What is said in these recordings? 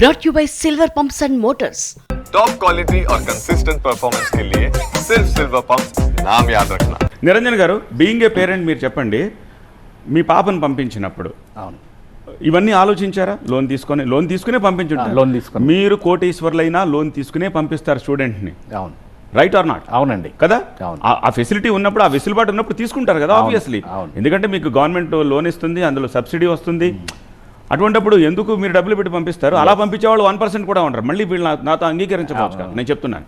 brought you by Silver Pumps and Motors. Top quality और consistent performance के लिए सिर्फ सिल्वर पंप नाम याद रखना నిరంజన్ గారు బీయింగ్ ఏ పేరెంట్ మీరు చెప్పండి మీ పాపను పంపించినప్పుడు అవును ఇవన్నీ ఆలోచించారా లోన్ తీసుకొని లోన్ తీసుకునే పంపించుంటారు ఆ, లోన్ తీసుకొని. మీరు కోటీశ్వర్లైనా లోన్ తీసుకునే పంపిస్తారు స్టూడెంట్ని అవును రైట్ ఆర్ నాట్ అవునండి కదా అవును. ఆ- ఆ ఫెసిలిటీ ఉన్నప్పుడు ఆ వెసులుబాటు ఉన్నప్పుడు తీసుకుంటారు కదా అవును, ఆబ్వియస్లీ అవును. ఎందుకంటే మీకు గవర్నమెంట్ లోన్ ఇస్తుంది అందులో సబ్సిడీ వస్తుంది అటువంటిప్పుడు ఎందుకు మీరు డబ్బులు పెట్టి పంపిస్తారు? అలా పంపించే వాళ్ళు వన్ పర్సెంట్ కూడా ఉంటారు మళ్ళీ వీళ్ళు నాతో అంగీకరించవచ్చు కదా. నేను చెప్తున్నాను.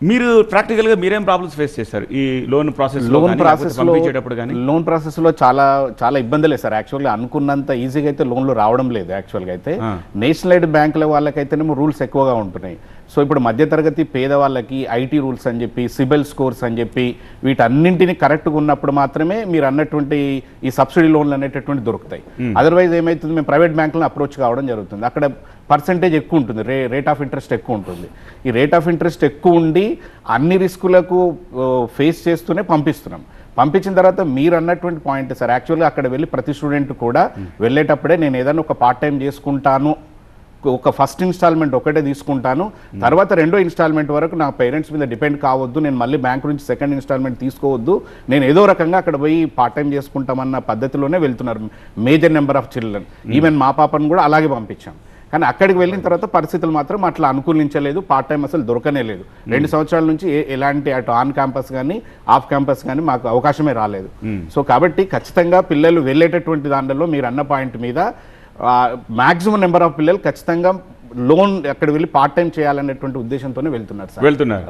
మీరు ప్రాక్టికల్గా మీరేం ప్రాబ్లమ్స్ ఫేస్ చేస్తారు ఈ లోన్ ప్రాసెస్ లోన్ ప్రాసెస్ పంపించేటప్పుడు కానీ? లోన్ ప్రాసెస్లో చాలా చాలా ఇబ్బందులే సార్. యాక్చువల్గా అనుకున్నంత ఈజీగా అయితే లోన్లు రావడం లేదు యాక్చువల్గా అయితే. ఆ. నేషనల్ ఎయిడ్ బ్యాంకుల వాళ్ళకైతేనేమో రూల్స్ ఎక్కువగా ఉంటున్నాయి. సో ఇప్పుడు మధ్యతరగతి పేదవాళ్ళకి ఐటీ రూల్స్ అని చెప్పి సిబిల్ స్కోర్స్ అని చెప్పి వీటన్నింటిని కరెక్ట్గా ఉన్నప్పుడు మాత్రమే మీరు అన్నటువంటి ఈ సబ్సిడీ లోన్లు అనేటటువంటి దొరుకుతాయి. అదర్వైజ్ ఏమైతుంది? మేము ప్రైవేట్ బ్యాంకులను అప్రోచ్ కావడం జరుగుతుంది. అక్కడ పర్సంటేజ్ ఎక్కువ ఉంటుంది. రే రేట్ ఆఫ్ ఇంట్రెస్ట్ ఎక్కువ ఉంటుంది. ఈ రేట్ ఆఫ్ ఇంట్రెస్ట్ ఎక్కువ ఉండి అన్ని రిస్కులకు ఫేస్ చేస్తూనే పంపిస్తున్నాం. పంపించిన తర్వాత మీరు అన్నటువంటి పాయింట్ సార్ యాక్చువల్గా అక్కడ వెళ్ళి ప్రతి స్టూడెంట్ కూడా వెళ్ళేటప్పుడే నేను ఏదైనా ఒక పార్ట్ టైం చేసుకుంటాను ఒక ఫస్ట్ ఇన్స్టాల్మెంట్ ఒకటే తీసుకుంటాను. తర్వాత రెండో ఇన్స్టాల్మెంట్ వరకు నా పేరెంట్స్ మీద డిపెండ్ కావద్దు నేను మళ్ళీ బ్యాంక్ నుంచి సెకండ్ ఇన్స్టాల్మెంట్ తీసుకోవద్దు. నేను ఏదో రకంగా అక్కడ పోయి పార్ట్ టైం చేసుకుంటామన్న పద్ధతిలోనే వెళ్తున్నారు major number of children. Even మా పాపను కూడా అలాగే పంపించాం. కానీ అక్కడికి వెళ్ళిన తర్వాత పరిస్థితులు మాత్రం అట్లా అనుకూలించలేదు పార్ట్ టైం అసలు దొరకనే లేదు. రెండు సంవత్సరాల నుంచి ఎలాంటి అటు ఆన్ క్యాంపస్ కానీ ఆఫ్ క్యాంపస్ కానీ మాకు అవకాశమే రాలేదు. సో కాబట్టి ఖచ్చితంగా పిల్లలు వెళ్ళేటటువంటి దాంట్లో మీరు అన్న పాయింట్ మీద మాక్సిమం నెంబర్ ఆఫ్ పిల్లలు ఖచ్చితంగా లోన్ అక్కడ వెళ్ళి పార్ట్ టైం చేయాలనేటువంటి ఉద్దేశంతోనే వెళ్తున్నారు సార్. వెళ్తున్నారు.